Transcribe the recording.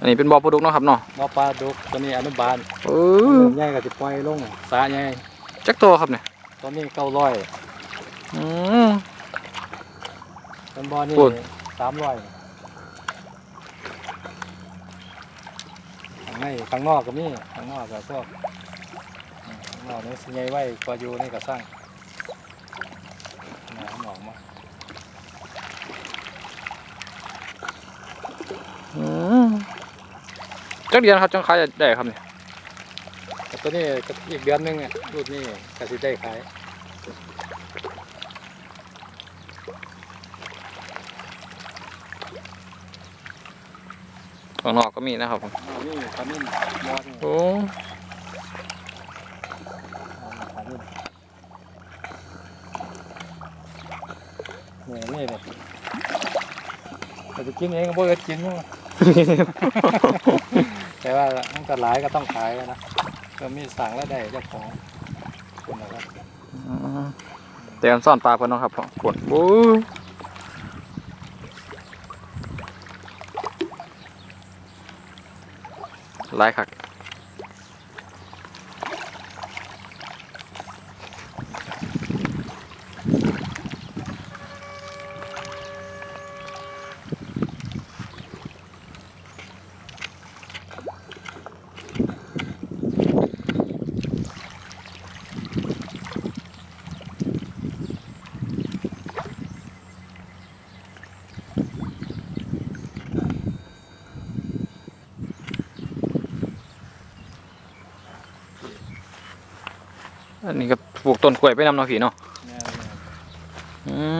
อันนี้เป็นบ่อปลาดุกเนาะครับเนาะบ่อปลาดุกตัวนี้อนุบาลเออเริ่มใหญ่ก็สิปล่อยลงสาใหญ่จักตัวครับเนี่ยตอนนี้เก้าร้อยอืมต้นบ่อนี่พูดสามร้อยข้างในข้างนอกก็มีข้างนอกก็พวกอืมข้างนอกนี่สิใหญ่ไว้กว่าอยู่นี่ก็สร้างน้ำออกมา อืม จักเดือนครับจังขายได้ครับเนี่ยแต่ตัวนี้ก็อีกเดือนหนึงอะรูปนี้ก็สิได้ขายข้างนอกก็มีนะครับผมอ้าวนี่ขมิ้นยอดนี่โอ้ขมิ้นนี่นี่เลยแต่จะกินเองก็บ่เอิดกินมั้ง แต่ว่ามันก็หลายก็ต้องขายนะก็มีสั่งแล้วได้เจ้าของคนนะครับอืมแต่อันซ่อนปลาเพิ่นเนาะครับผมกดโอ้หลายคัก อันนี้ก็ปลูกต้นกล้วยไปนำเนาะพี่เนาะอืม